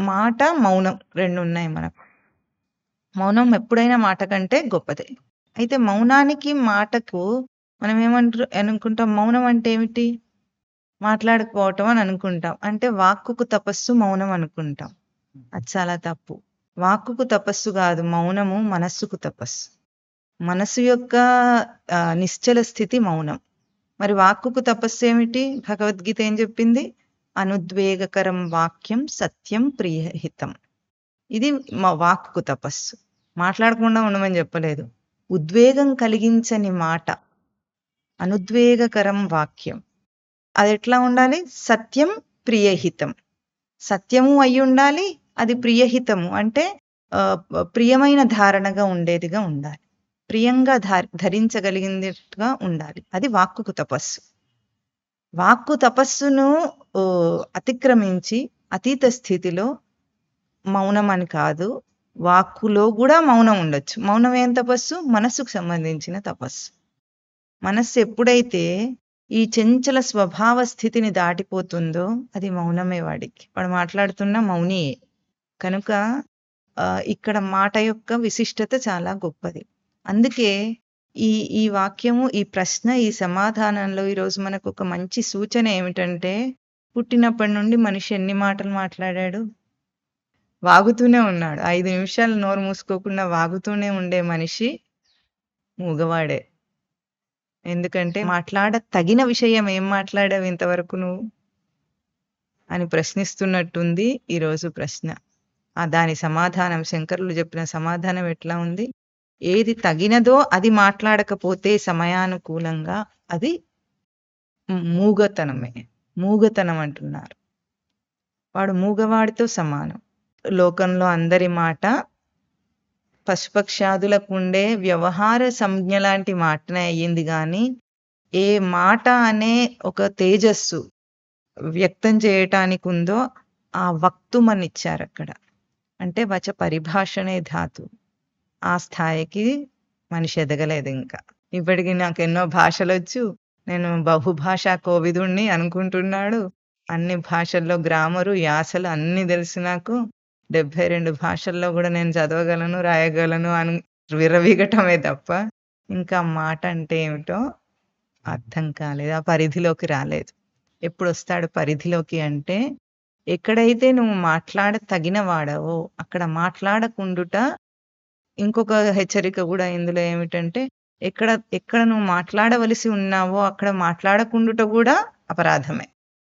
మాట, మౌనం రెండు ఉన్నాయి మనకు. మౌనం ఎప్పుడైనా మాట కంటే గొప్పదే. అయితే మౌనానికి, మాటకు మనం ఏమంటారు అనుకుంటాం మౌనం అంటే ఏమిటి? మాట్లాడకపోవటం అని అనుకుంటాం. అంటే వాక్కుకు తపస్సు మౌనం అనుకుంటాం. అది చాలా తప్పు. వాక్కుకు తపస్సు కాదు మౌనము మనస్సుకు తపస్సు. మనసు యొక్క నిశ్చల స్థితి మౌనం. మరి వాక్కుకు తపస్సు ఏమిటి భగవద్గీత ఏం చెప్పింది అనుద్వేగకరం వాక్యం సత్యం ప్రియహితం. ఇది మా వాక్కుకు తపస్సు. మాట్లాడకుండా ఉండమని చెప్పలేదు ఉద్వేగం కలిగించని మాట. అనుద్వేగకరం వాక్యం. అది ఎట్లా ఉండాలి? సత్యం ప్రియహితం. సత్యము అయి ఉండాలి అది ప్రియహితము అంటే ప్రియమైన ధారణగా ఉండేదిగా ఉండాలి. ప్రియంగా ధరించగలిగినట్టుగా ఉండాలి. అది వాక్కుకు తపస్సు. వాక్కు తపస్సును అతిక్రమించి అతీత స్థితిలో మౌనం అని కాదు. వాక్కులో కూడా మౌనం ఉండొచ్చు. మౌనం ఏం తపస్సు? మనస్సుకు సంబంధించిన తపస్సు. మనస్సు ఎప్పుడైతే ఈ చంచల స్వభావ స్థితిని దాటిపోతుందో అది మౌనమే వాడికి. వాడు మాట్లాడుతున్న మౌనియే. కనుక ఇక్కడ మాట యొక్క విశిష్టత చాలా గొప్పది. అందుకే ఈ ఈ వాక్యము, ఈ ప్రశ్న, ఈ సమాధానంలో ఈరోజు ఒక మంచి సూచన ఏమిటంటే పుట్టినప్పటి నుండి మనిషి ఎన్ని మాటలు మాట్లాడాడు? వాగుతూనే ఉన్నాడు. ఐదు నిమిషాలు నోరు మూసుకోకుండా వాగుతూనే ఉండే మనిషి మూగవాడే. ఎందుకంటే మాట్లాడ తగిన విషయం ఏం మాట్లాడావు ఇంతవరకు నువ్వు? అని ప్రశ్నిస్తున్నట్టుంది ఈరోజు ప్రశ్న. ఆ దాని సమాధానం శంకరులు చెప్పిన సమాధానం ఎట్లా ఉంది? ఏది తగినదో అది మాట్లాడకపోతే సమయానుకూలంగా అది మూగతనమే. మూగతనం అంటున్నారు. వాడు మూగవాడితో సమానం. లోకంలో అందరి మాట పశుపక్షాదులకు ఉండే వ్యవహార సంజ్ఞ లాంటి మాటనే అయ్యింది కానీ ఏ మాట అనే ఒక తేజస్సు వ్యక్తం చేయటానికి ఉందో ఆ వక్తుమనిచ్చారక్కడ. అంటే వచ పరిభాషణే ధాతు ఆ స్థాయికి మనిషి ఎదగలేదు ఇంకా ఇప్పటికి నాకు ఎన్నో భాషలు వచ్చు నేను బహుభాషా కోవిదుణ్ణి అనుకుంటున్నాడు. అన్ని భాషల్లో గ్రామరు, యాసలు అన్నీ తెలుసు నాకు. 72 భాషల్లో కూడా నేను చదవగలను, రాయగలను అని విరవిగటమే తప్ప ఇంకా మాట అంటే ఏమిటో అర్థం కాలేదు. ఆ పరిధిలోకి రాలేదు. ఎప్పుడు వస్తాడు పరిధిలోకి అంటే ఎక్కడైతే నువ్వు మాట్లాడ తగిన వాడవో అక్కడ మాట్లాడకుండుట ఇంకొక హెచ్చరిక కూడా ఇందులో ఏమిటంటే ఎక్కడ ఎక్కడ నువ్వు మాట్లాడవలసి ఉన్నావో అక్కడ మాట్లాడకుండుట కూడా అపరాధమే.